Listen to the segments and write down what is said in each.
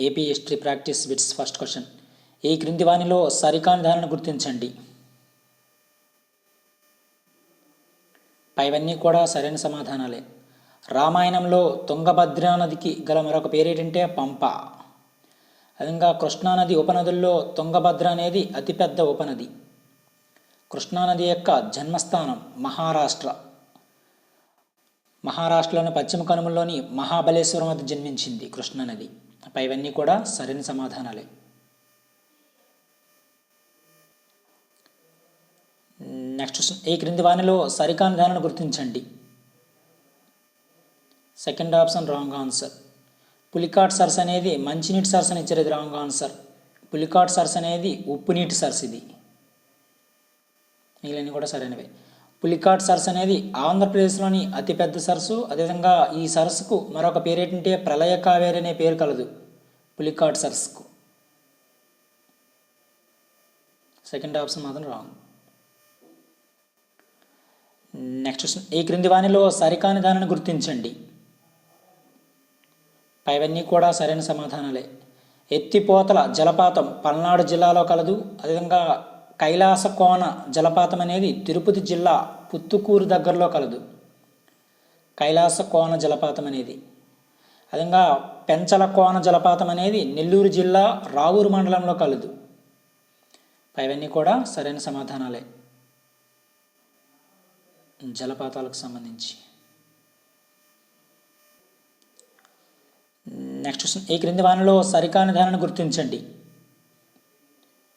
AP history practice bits first question. ఈ క్రింది వానిలో సరికాని దానిని గుర్తించండి. పైవన్నీ కూడా సరైన సమాధానాలే. రామాయణంలో తుంగభద్రా నదికి గల మరొక పేరేటంటే పంప. అదేవిధంగా కృష్ణానది ఉపనదుల్లో తుంగభద్ర అనేది అతిపెద్ద ఉపనది. కృష్ణానది యొక్క జన్మస్థానం మహారాష్ట్ర. మహారాష్ట్రలోని పశ్చిమ కనుమల్లోని మహాబలేశ్వరం వద్ద జన్మించింది కృష్ణానది. పైవన్నీ కూడా సరైన సమాధానాలే. నెక్స్ట్ ఈ క్రింది వాణిలో సరికాని దానిని గుర్తించండి? Second option wrong answer Pulicat sirs అనేది మంచినీటి సర్స్ అని ఇచ్చారు ఇది రాంగ్ ఆన్సర్ పులికాట్ సర్స్ అనేది ఉప్పు నీటి సర్స్ ఇది. మిగిలిన కూడా సరైనవే. పులికాట్ సరస్సు అనేది ఆంధ్రప్రదేశ్లోని అతిపెద్ద సరస్సు. అదేవిధంగా ఈ సరస్సుకు మరొక పేరు ఏంటంటే ప్రళయ కావేరి అనే పేరు కలదు. పులికాట్ సరస్సుకు. సెకండ్ ఆప్షన్ మాత్రం రాంగ్ నెక్స్ట్ క్వశ్చన్ ఈ క్రింది వాణిలో సరికాని దానిని గుర్తించండి. పైవన్నీ కూడా సరైన సమాధానాలే. ఎత్తిపోతల జలపాతం పల్నాడు జిల్లాలో కలదు. అదేవిధంగా కైలాసకోన జలపాతం అనేది తిరుపతి జిల్లా పుత్తుకూరు దగ్గరలో కలదు. కైలాసకోన జలపాతం అనేది. అదేవిధంగా పెంచలకోన జలపాతం అనేది నెల్లూరు జిల్లా రావూరు మండలంలో కలదు. పైవన్నీ కూడా సరైన సమాధానాలే. జలపాతాలకు సంబంధించి. Next question. ఈ క్రింది వానలో సరికాని దానిని గుర్తించండి.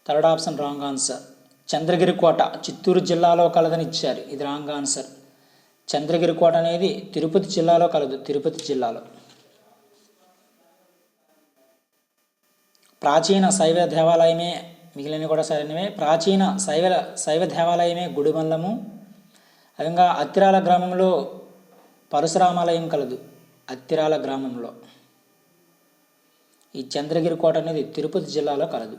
Third option wrong answer. Chandragiri కోట చిత్తూరు జిల్లాలో కలదని ఇచ్చారు. ఇది రాంగ్ ఆన్సర్. చంద్రగిరి కోట అనేది తిరుపతి జిల్లాలో కలదు తిరుపతి జిల్లాలో. ప్రాచీన శైవ దేవాలయమే మిగిలినవి కూడా సరైనవే. ప్రాచీన శైవ శైవ దేవాలయమే గుడిమల్లము. అదంగా అత్తిరాల గ్రామంలో పరశురామాలయం కలదు అత్తిరాల గ్రామంలో. ఈ చంద్రగిరి కోట అనేది తిరుపతి జిల్లాలో కలదు.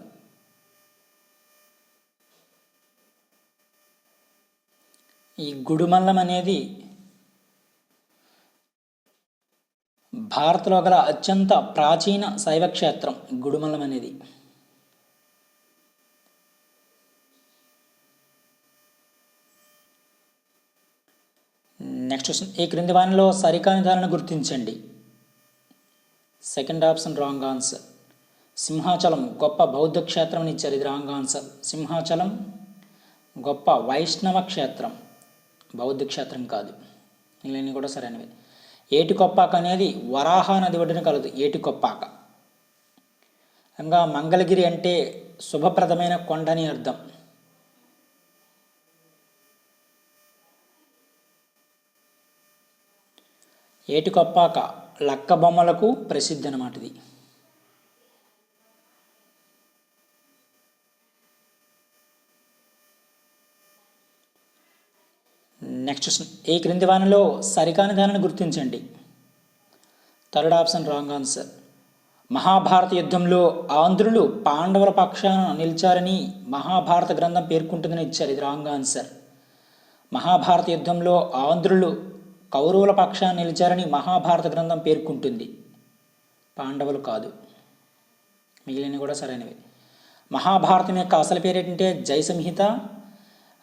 ఈ గుడిమల్లం అనేది భారత్లో గల అత్యంత ప్రాచీన శైవ క్షేత్రం గుడిమల్లం అనేది. నెక్స్ట్ క్వశ్చన్ ఈ క్రింది వానిలో సరికాని దానిని గుర్తించండి. Second option wrong answer. Simhachalam గొప్ప బౌద్ధ క్షేత్రం అని ఇచ్చారు ఇది రాంగ్ ఆన్సర్. సింహాచలం గొప్ప వైష్ణవ క్షేత్రం. బౌద్ధ క్షేత్రం కాదు. ఇవన్నీ కూడా సరైనవి. ఏటికొప్పాక అనేది వరాహ నది ఒడ్డున కలదు. ఏటికొప్పాక. ఇంకా మంగళగిరి అంటే శుభప్రదమైన కొండ అని అర్థం. ఏటికొప్పాక లక్క బొమ్మలకు ప్రసిద్ధి అన్నమాట ఇది నెక్స్ట్ ఈ క్రింది వానలో సరికాని దానిని గుర్తించండి third option wrong answer Mahabharata యుద్ధంలో ఆంధ్రులు పాండవుల పక్షాన నిలిచారని మహాభారత గ్రంథం పేర్కొంటుందని ఇచ్చారు ఇది రాంగ్ ఆన్సర్ మహాభారత యుద్ధంలో ఆంధ్రులు కౌరవుల పక్షాన నిలిచారని మహాభారత గ్రంథం పేర్కొంటుంది పాండవులు కాదు మిగిలినవి కూడా సరైనవి మహాభారతం యొక్క అసలు పేరు ఏంటంటే జయసంహిత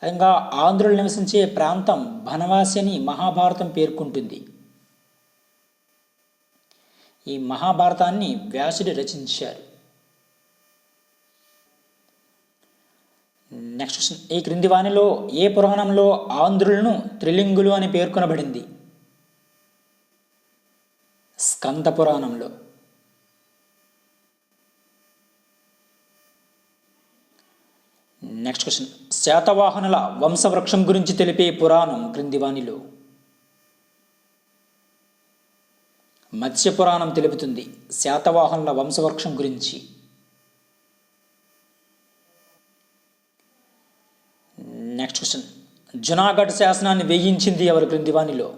ఇంకా ఆంధ్రులు నివసించే ప్రాంతం బనవాసి అని మహాభారతం పేర్కొంటుంది. ఈ మహాభారతాన్ని వ్యాసుడు రచించారు. నెక్స్ట్ క్వశ్చన్ ఈ క్రింది వాణిలో ఏ పురాణంలో ఆంధ్రులను త్రిలింగులు అని పేర్కొనబడింది? స్కంద పురాణంలో. నెక్స్ట్ క్వశ్చన్ శాతవాహనుల వంశవృక్షం గురించి తెలిపే పురాణం క్రిందివాణిలో. మత్స్య పురాణం తెలుపుతుంది శాతవాహనుల వంశవృక్షం గురించి. నెక్స్ట్ క్వశ్చన్ జునాగఢ్ శాసనాన్ని వేయించింది ఎవరు క్రిందివాణిలో?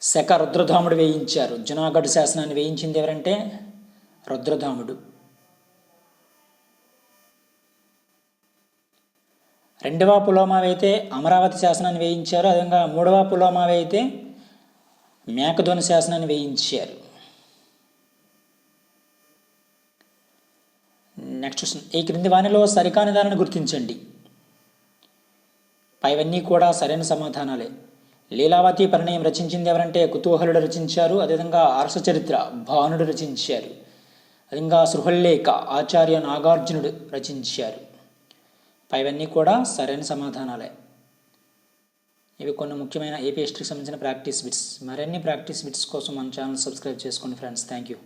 శక రుద్రధాముడు వేయించారు. జునాగఢ్ శాసనాన్ని వేయించింది ఎవరంటే రుద్రధాముడు. రెండవ పులోమావి అయితే అమరావతి శాసనాన్ని వేయించారు. అదేవిధంగా మూడవ పులోమావి అయితే మేకధ్వని శాసనాన్ని వేయించారు. నెక్స్ట్ క్వశ్చన్ ఈ క్రింది వానిలో సరికాని దానిని గుర్తించండి పైవన్నీ కూడా సరైన సమాధానాలే. లీలావతి పరిణయం రచించింది ఎవరంటే కుతూహలుడు రచించారు. అదేవిధంగా అరస చరిత్ర భానుడు రచించారు. అదేవిధంగా సృహల్లేఖ ఆచార్య నాగార్జునుడు రచించారు. పైవన్నీ కూడా సరైన సమాధానాలే. ఇవి కొన్ని ముఖ్యమైన ఏపీ హిస్టరీకి సంబంధించిన ప్రాక్టీస్ బిట్స్ మరిన్ని ప్రాక్టీస్ బిట్స్ కోసం మన ఛానల్ సబ్స్క్రైబ్ చేసుకోండి ఫ్రెండ్స్ థ్యాంక్ యూ